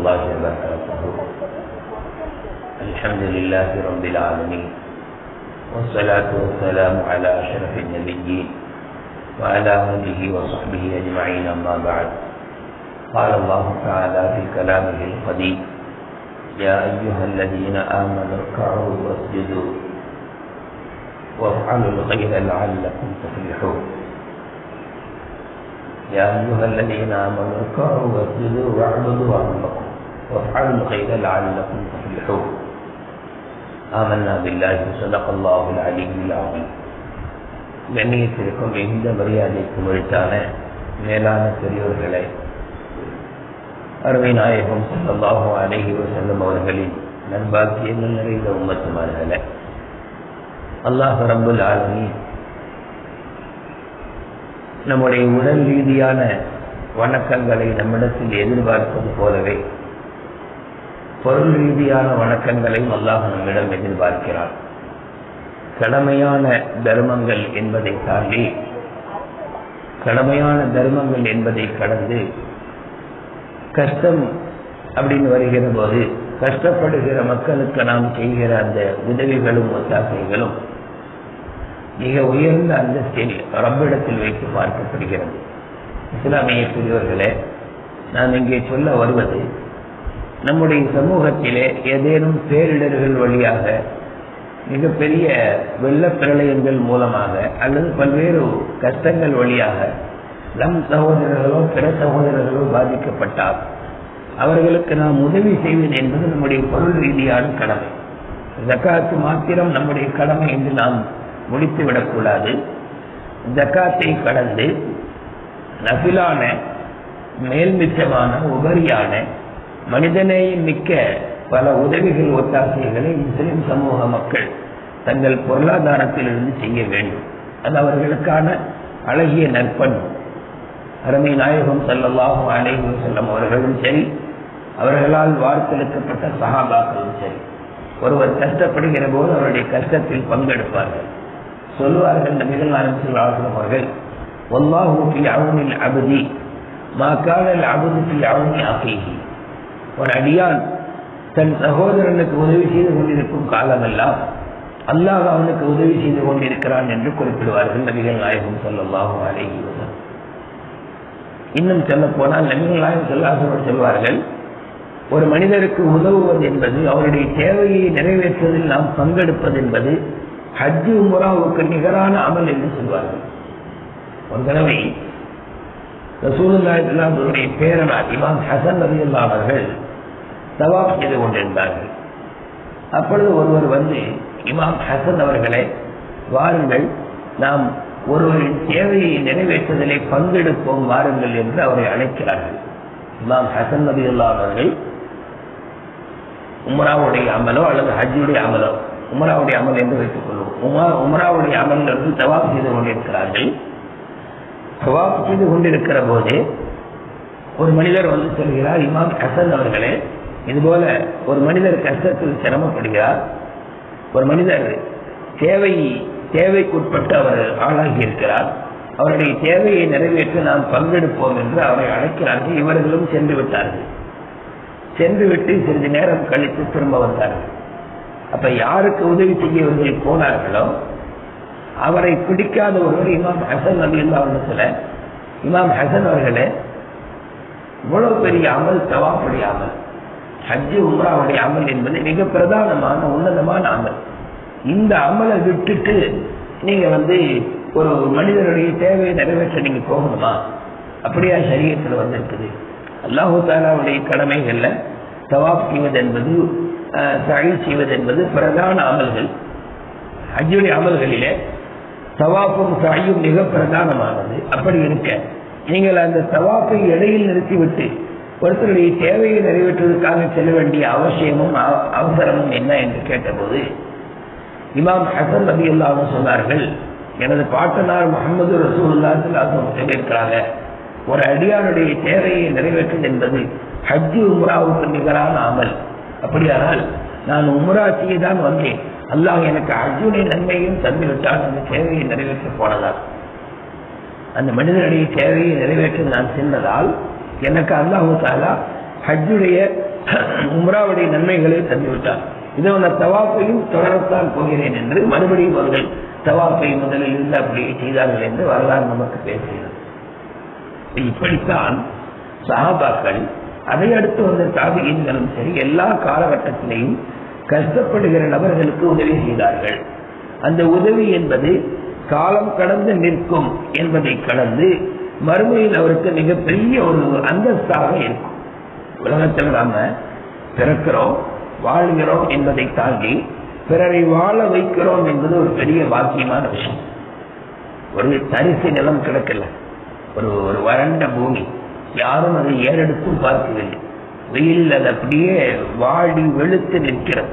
الله وبركاته. الحمد لله رب العالمين. والصلاة والسلام على أشرف النبيين وعلى آله وصحبه أجمعين أما بعد. قال الله تعالى في كلامه القديم يا أيها الذين آمنوا اركعوا واسجدوا وافعلوا الخير لعلكم تفلحون. يا أيها الذين آمنوا اركعوا واسجدوا واعبدوا ربكم. وافعلوا الخير لعلكم تفلحون آمنا بالله صدق الله العلي العظيم கண்ணியத்திற்கும் எந்த மரியாதைக்கும் உரித்தான மேலான பெரியோர்களே அருமை நாயகம் சொல்லல்லாஹு அழகி செல்லும் அவர்களின் நண்பாக்கியங்கள் நிறைந்த உம்மத்துமார்களே அல்லாஹ் ரம்புல் ஆலமி நம்முடைய உடல் ரீதியான வணக்கங்களை நம்மிடத்தில் எதிர்பார்ப்பது போலவே பொருள் ரீதியான வணக்கங்களையும் அல்லாஹ் நம்மிடம் எதிர்பார்க்கிறார் கடமையான தர்மங்கள் என்பதை தாண்டி கடமையான தர்மங்கள் என்பதை கடந்து கஷ்டம் அப்படின்னு வருகிற போது கஷ்டப்படுகிற மக்களுக்கு நாம் செய்கிற அந்த உதவிகளும் ஒத்தாசைகளும் மிக உயர்ந்த அந்தஸ்தில் ரப்பிடத்தில் வைத்து பார்க்கப்படுகிறது. இஸ்லாமிய பெரியவர்களே நாம் இங்கே சொல்ல வருவது நம்முடைய சமூகத்திலே ஏதேனும் பேரிடர்கள் வழியாக மிகப்பெரிய வெள்ளப்பிரளயங்கள் மூலமாக அல்லது பல்வேறு கஷ்டங்கள் வழியாக நம் சகோதரர்களோ பிற சகோதரர்களோ பாதிக்கப்பட்டால் அவர்களுக்கு நாம் உதவி செய்வது என்பது நம்முடைய பொருள் ரீதியான கடமை. ஜக்காத்து மாத்திரம் நம்முடைய கடமை என்று நாம் முடித்து விடக்கூடாது ஜக்காத்தை கடந்து நபிலான மேல்மிச்சமான உபரியான மனிதநேயம் மிக்க பல உதவிகள் ஒத்தாசைகளை முஸ்லிம் சமூக மக்கள் தங்கள் பொருளாதாரத்திலிருந்து செய்ய வேண்டும். அது அவர்களுக்கான அழகிய நற்பண்பு அருமை நாயகம் செல்லல்லாகும் அனைவரும் செல்லும் அவர்களும் சரி அவர்களால் வார்த்தெடுக்கப்பட்ட சகாபாக்களும் சரி ஒருவர் கஷ்டப்படுகிற போது அவருடைய கஷ்டத்தில் பங்கெடுப்பார்கள். சொல்லுவார்கள் நபிகள் நாயம் செல்வார்கள் அவர்கள் ஒல்லாஹூஃபி அவனில் அபதி மாக்காடல் காணல் அபுதி அவனி அகேகி ஒரு அடியான் தன் சகோதரனுக்கு உதவி செய்து கொண்டிருக்கும் காலமெல்லாம் அல்லாஹ் அவனுக்கு உதவி செய்து கொண்டிருக்கிறான் என்று குறிப்பிடுவார்கள் நபிகள் நாயகம் சொல்லல்லாஹும் அழகி இன்னும் சொல்ல போனால் நபிகள் நாயகம் சொல்லாசவர் சொல்வார்கள் ஒரு மனிதருக்கு உதவுவது என்பது அவருடைய தேவையை நிறைவேற்றுவதில் நாம் பங்கெடுப்பது என்பது ஹஜ்ஜு முறாவுக்கு நிகரான அமல் என்று சொல்வார்கள். ஒரு தடவை ரசூலுல்லாஹுடைய பேரனார் இமாம் ஹசன் நபியுல்லா அவர்கள் சவாப் செய்து கொண்டிருந்தார்கள். அப்பொழுது ஒருவர் வந்து இமாம் ஹசன் அவர்களே வாருங்கள் நாம் ஒருவரின் தேவையை நிறைவேற்றுவதிலே பங்கெடுப்போம் வாருங்கள் என்று அவரை அழைக்கிறார்கள். இமாம் ஹசன் நபி அவர்கள் உமராவுடைய அமலோ அல்லது ஹஜ்ஜுடைய அமலோ உமராவுடைய அமல் என்று வைத்துக் கொள்வோம். உமா உமராவுடைய அமல்கள் தவாப் செய்து கொண்டிருக்கிறார்கள். தவாப் செய்து கொண்டிருக்கிற போது ஒரு மனிதர் வந்து சொல்கிறார் இமாம் ஹசன் அவர்களே இதுபோல ஒரு மனிதர் கஷ்டத்தில் சிரமப்படுகிறார். ஒரு மனிதர் தேவை தேவைக்குட்பட்டு அவர் ஆளாகி இருக்கிறார் அவருடைய தேவையை நிறைவேற்ற நாம் பங்கெடுப்போம் என்று அவரை அழைக்கிறார்கள். இவர்களும் சென்று விட்டார்கள். சென்று விட்டு சிறிது நேரம் கழித்து திரும்ப வந்தார்கள். அப்ப யாருக்கு உதவி செய்ய இவர்கள் போனார்களோ அவரை பிடிக்காத ஒருவர் இமாம் ஹசன் அலி அவர்களிடத்துல இமாம் ஹசன் அவர்களே இவ்வளவு பெரிய அமல் தவாப்புடைய அமல் ஹஜ்ஜு உம்ராவுடைய அமல் என்பது மிக பிரதானமான உன்னதமான அமல். இந்த அமலை விட்டுட்டு நீங்க வந்து ஒரு மனிதனுடைய தேவையை நிறைவேற்ற நீங்க போகணுமா? அப்படியா சரீரத்தில் வந்திருக்குது. அல்லாஹு தாலாவுடைய கடமைகள்ல தவாப் செய்வது என்பது சழி செய்வது என்பது பிரதான அமல்கள். ஹஜ்ஜுடைய அமல்களிலே தவாப்பும் சாயும் மிக பிரதானமானது. அப்படி இருக்க நீங்கள் அந்த தவாப்பை இடையில் நிறுத்திவிட்டு ஒருத்தருடைய தேவையை நிறைவேற்றுவதற்காக செல்ல வேண்டிய அவசியமும் அவசரமும் என்ன என்று கேட்டபோது இமாம் ஹசன் நபி அல்லாவும் சொன்னார்கள் எனது பாட்டனார் முகமது ரசூல்லா சொல்லியிருக்கிறாங்க ஒரு அடியாருடைய தேவையை நிறைவேற்றும் என்பது ஹஜ்ஜு உம்ராவுக்கு நிகரான அமல். அப்படியானால் நான் உம்ரா செய்யதான் வந்தேன். அல்லாஹ் எனக்கு அர்ஜுனை நன்மையும் தந்துவிட்டால் அந்த தேவையை நிறைவேற்ற போனதால். அந்த மனிதனுடைய தேவையை நிறைவேற்ற நான் சென்றதால் எனக்கு அல்லாஹு தாலா ஹஜ்ஜுடைய உம்ராவுடைய நன்மைகளை தந்துவிட்டார். இதை நான் தவாப்பையும் தொடரத்தான் போகிறேன் என்று மறுபடியும் அவர்கள் தவாப்பை முதலில் இருந்து அப்படியே செய்தார்கள் என்று வரலாறு நமக்கு பேசுகிறது. இப்படித்தான் சஹாபாக்கள் அதை அடுத்து வந்த தாபியின்களும் சரி எல்லா காலகட்டத்திலையும் கஷ்டப்படுகிற நபர்களுக்கு உதவி செய்தார்கள். அந்த உதவி என்பது காலம் கடந்து நிற்கும் என்பதை கடந்து மறுமையில் அவருக்கு மிகப்பெரிய ஒரு அந்தஸ்தாக இருக்கும். உலகத்தில் நாம பிறக்கிறோம் வாழ்கிறோம் என்பதை தாண்டி பிறரை வாழ வைக்கிறோம் என்பது ஒரு பெரிய பாக்கியமான விஷயம். ஒரு தரிசு நிலம் கிடக்கல. ஒரு ஒரு வறண்ட பூமி. யாரும் அதை ஏறெடுத்தும் பார்க்கவில்லை. வெயில் அது அப்படியே வாடி வெளுத்து நிற்கிறது.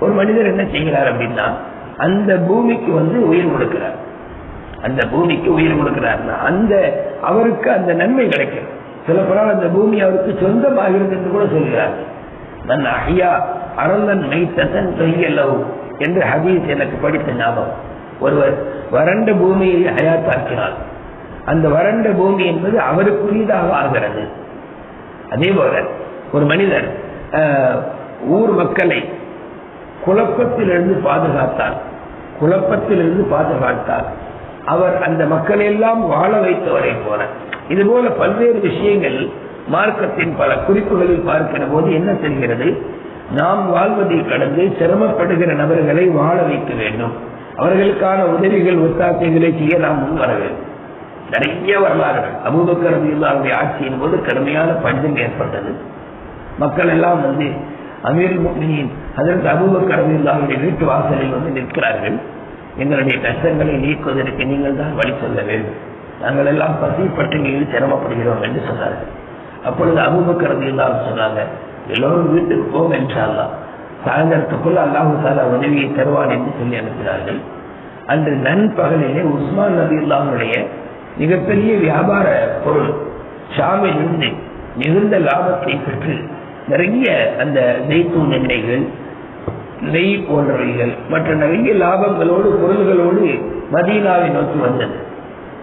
ஒரு மனிதர் என்ன செய்கிறார் அப்படின்னா அந்த பூமிக்கு வந்து உயிர் கொடுக்கிறார். அந்த பூமிக்கு உயிர் கொடுக்கிறார்னா அந்த அவருக்கு அந்த நன்மை கிடைக்கும். சில படம் அந்த பூமி அவருக்கு சொந்தமாகிறது என்று கூட சொல்கிறார். நன் ஐயா அறந்தன் மைத்தன் கையல்லவு என்று ஹபீஸ் எனக்கு படித்த ஞாபகம். ஒருவர் வறண்ட பூமியை ஹயாத்தாக்கினார் அந்த வறண்ட பூமி என்பது அவருக்குரியதாக ஆகிறது. அதே போல ஒரு மனிதர் ஊர் மக்களை குழப்பத்திலிருந்து பாதுகாத்தார். குழப்பத்திலிருந்து பாதுகாத்தார். அவர் அந்த மக்களை எல்லாம் வாழ வைத்தவரை போல. இது போல பல்வேறு விஷயங்கள் மார்க்கத்தின் பல குறிப்புகளில் பார்க்கிற போது என்ன தெரிகிறது? நாம் வாழ்வதை கடந்து சிரமப்படுகிற நபர்களை வாழ வைக்க வேண்டும். அவர்களுக்கான உதவிகள் ஒத்தாசைகளை செய்ய நாம் முன் வர வேண்டும் நிறைய வரலாறுகள். அபூபக்கர் ரலியல்லாஹுடைய ஆட்சியின் போது கடுமையான பஞ்சம் ஏற்பட்டது. மக்கள் எல்லாம் வந்து அமீர் முக்மினின் அதற்கு அபூபக்கர் ரலியல்லாஹுடைய வீட்டு வாசலில் வந்து நிற்கிறார்கள். எங்களுடைய கஷ்டங்களை நீக்குவதற்கு நீங்கள் தான் வழி சொல்ல வேண்டும். நாங்கள் எல்லாம் பசி பட்டினியில் சிரமப்படுகிறோம் என்று சொன்னார்கள். அப்பொழுது அபுபக்கரது எல்லாம் சொன்னாங்க எல்லோரும் வீட்டுக்கு போங்க என்றால்லாம் சாயந்தரத்துக்குள்ள அல்லாஹு சாலா உதவியை தருவான் என்று சொல்லி அனுப்பினார்கள். அன்று நண்பகலிலே உஸ்மான் நபி இல்லாமுடைய மிகப்பெரிய வியாபார பொருள் ஷாமில் இருந்து மிகுந்த லாபத்தை பெற்று நிறைய அந்த ஜெய்தூன் எண்ணெய்கள் நெய் போன்றவைகள் மற்ற நிறைய லாபங்களோடு பொருள்களோடு மதீனாவை நோக்கி வந்தது.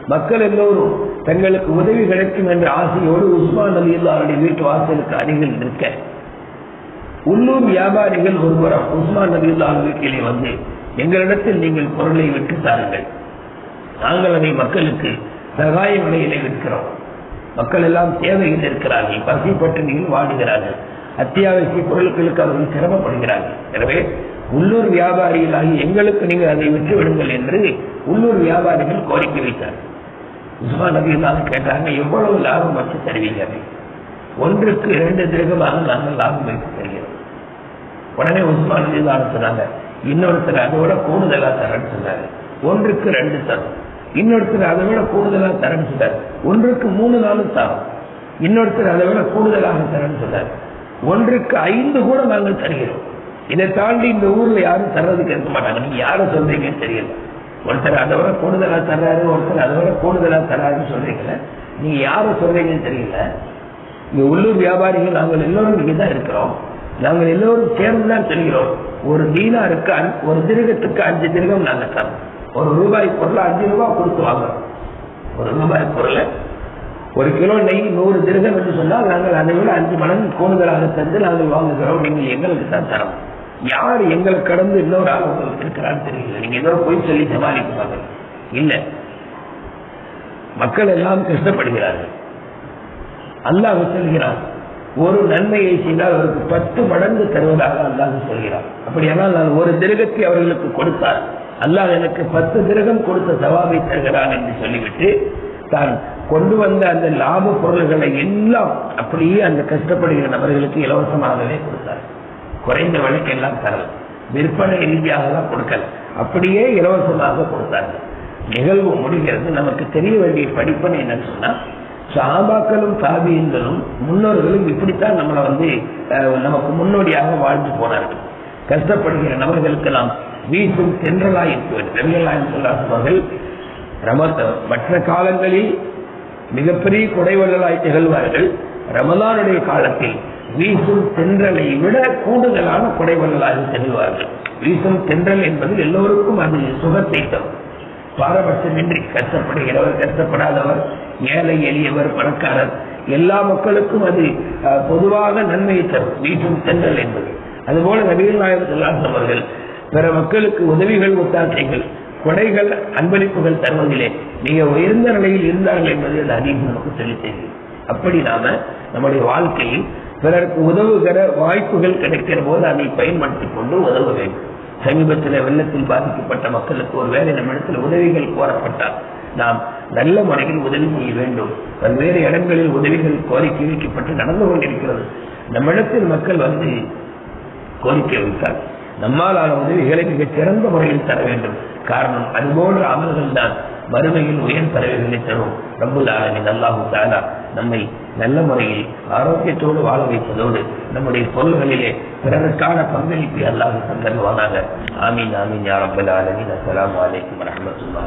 மக்கள் எல்லோரும் தங்களுக்கு உதவி கிடைக்கும் என்ற ஆசையோடு உஸ்மான் அலி அல்லாருடைய வீட்டு வாசலுக்கு அருகில் நிற்க. உள்ளூர் வியாபாரிகள் ஒருபுறம் உஸ்மான் அலி அல்லா வீட்டிலே வந்து எங்களிடத்தில் நீங்கள் பொருளை விட்டு தாருங்கள். நாங்கள் அதை மக்களுக்கு சகாய விலையிலே விற்கிறோம். மக்கள் எல்லாம் தேவையில் இருக்கிறார்கள் பசி பட்டினியில் வாடுகிறார்கள். அத்தியாவசிய பொருட்களுக்கு அவர்கள் சிரமப்படுகிறார்கள் எனவே உள்ளூர் வியாபாரிகளாகி எங்களுக்கு நீங்கள் அதை விட்டுவிடுங்கள் என்று உள்ளூர் வியாபாரிகள் கோரிக்கை வைத்தார். உஸ்மான் நபி கேட்டாங்க எவ்வளவு லாபம் வச்சு தருவீங்க? ஒன்றுக்கு இரண்டு திருகமாக நாங்கள் லாபம் வைத்து தருகிறோம். உடனே உஸ்மான் நபி சொன்னாங்க இன்னொருத்தர் அதை விட கூடுதலா தரேன்னு சொன்னாங்க ஒன்றுக்கு ரெண்டு தரும். இன்னொருத்தர் அதை விட கூடுதலா தரேன்னு சொன்னார். ஒன்றுக்கு மூணு நாளும் தரும். இன்னொருத்தர் அதை விட கூடுதலாக தரேன்னு சொன்னார். ஒன்றுக்கு ஐந்து கூட நாங்கள் தருகிறோம். இதை தாண்டி இந்த ஊர்ல யாரும் தர்றதுக்கு இருக்க மாட்டாங்க. நீங்க யாரும் சொல்றீங்கன்னு தெரியல. ஒருத்தர் அதை விட கூடுதலா தர்றாரு ஒருத்தர் அதை விட கூடுதலா தர்றாருன்னு சொல்றீங்கல்ல. நீங்க யாரும் சொல்றீங்கன்னு தெரியல. இங்க உள்ளூர் வியாபாரிகள் நாங்கள் எல்லோரும் இங்கே தான் இருக்கிறோம். நாங்கள் எல்லோரும் சேர்ந்து தான் செல்கிறோம். ஒரு தீனாருக்கு அஞ்- ஒரு திருகத்துக்கு அஞ்சு திருகம் நாங்கள் தரோம் ஒரு ரூபாய் பொருளை அஞ்சு ரூபாய் கொடுத்து வாங்குறோம். ஒரு ரூபாய் பொருளை ஒரு கிலோ நெய் நூறு திருகம் என்று சொன்னால் நாங்கள் அதை விட அஞ்சு மடங்கு கூடுதலாக தந்து நாங்கள் வாங்குகிறோம் நீங்கள் எங்களுக்கு தான் தரோம். யார் எங்களை கடந்து இன்னொரு ஆள் உங்களுக்கு இருக்கிறான்னு தெரியல நீங்க ஏதோ போய் சொல்லி சமாளிக்க பார்க்கணும் இல்லை. மக்கள் எல்லாம் கஷ்டப்படுகிறார்கள். அல்லாஹ் சொல்கிறான் ஒரு நன்மையை செய்தால் அவருக்கு பத்து மடங்கு தருவதாக அல்லாஹ் சொல்கிறார் அப்படியானால் நான் ஒரு திருகத்தை அவர்களுக்கு கொடுத்தார் அல்லாஹ் எனக்கு பத்து திருகம் கொடுத்த சவாபை தருகிறான் என்று சொல்லிவிட்டு தான் கொண்டு வந்த அந்த லாப பொருள்களை எல்லாம் அப்படியே அந்த கஷ்டப்படுகிற நபர்களுக்கு இலவசமாகவே கொடுத்தார். குறைந்த விலைக்கு எல்லாம் தரல. விற்பனை ரீதியாக தான் கொடுக்கல. அப்படியே இலவசமாக கொடுத்தார்கள் நிகழ்வு முடிகிறது. நமக்கு தெரிய வேண்டிய படிப்பனை என்னன்னு சொன்னா சாபாக்களும் தாபியங்களும் முன்னோர்களும் இப்படித்தான் நம்மளை வந்து நமக்கு முன்னோடியாக வாழ்ந்து போனார்கள். கஷ்டப்படுகிற நபர்களுக்கெல்லாம் வீசும் தென்றலாய் இருப்பது தென்றலாய் சொல்லாதவர்கள் மற்ற காலங்களில் மிகப்பெரிய குடைவர்களாய் திகழ்வார்கள். ரமலானுடைய காலத்தில் வீசும் தென்றலை விட கூடுதலான குடைவர்களாக திகழ்வார்கள். வீசும் தென்றல் என்பது எல்லோருக்கும் அது சுகத்தை தரும். பாரபட்சமின்றி கஷ்டப்படுகிறவர் கஷ்டப்படாதவர் ஏழை எளியவர் பணக்காரர் எல்லா மக்களுக்கும் அது அஹ், பொதுவாக நன்மையை தரும். வீட்டும் தென்றல் என்பது. அதுபோல நவீன நாயகர் அவர்கள் பிற மக்களுக்கு உதவிகள் ஒத்தாசைகள் கொடைகள் அன்பளிப்புகள் தருவதிலே மிக உயர்ந்த நிலையில் இருந்தார்கள் என்பது அந்த அதிகம் நமக்கு செலுத்தது அப்படி நாம நம்முடைய வாழ்க்கையில் பிறருக்கு உதவுகிற வாய்ப்புகள் கிடைக்கிற போது அதை பயன்படுத்திக் கொண்டு உதவ வேண்டும். சமீபத்தில் வெள்ளத்தில் பாதிக்கப்பட்ட மக்களுக்கு ஒரு வேலை நம்மிடத்தில் உதவிகள் கோரப்பட்டால் நாம் நல்ல முறையில் உதவி செய்ய வேண்டும். பல்வேறு இடங்களில் உதவிகள் கோரிக்கை வைக்கப்பட்டு நடந்து கொண்டிருக்கிறது. நம்மிடத்தில் மக்கள் வந்து கோரிக்கை வைத்தார் நம்மாலான உதவிகளை மிகச் சிறந்த முறையில் தர வேண்டும். காரணம் அதுபோன்ற அமல்கள் தான் மறுமையில் உயர் பறவைகளை தரும் ரப்புல் ஆலமின் அல்லாஹு தாலா நம்மை நல்ல முறையில் ஆரோக்கியத்தோடு வாழ வைப்பதோடு நம்முடைய பொருள்களிலே பிறருக்கான பங்களிப்பை அல்லாஹ் தந்தருவானாக. ஆமீன் ஆமீன் யா ஆலமின் அஸ்லாம் வலைக்கம் வரமத்துல்லா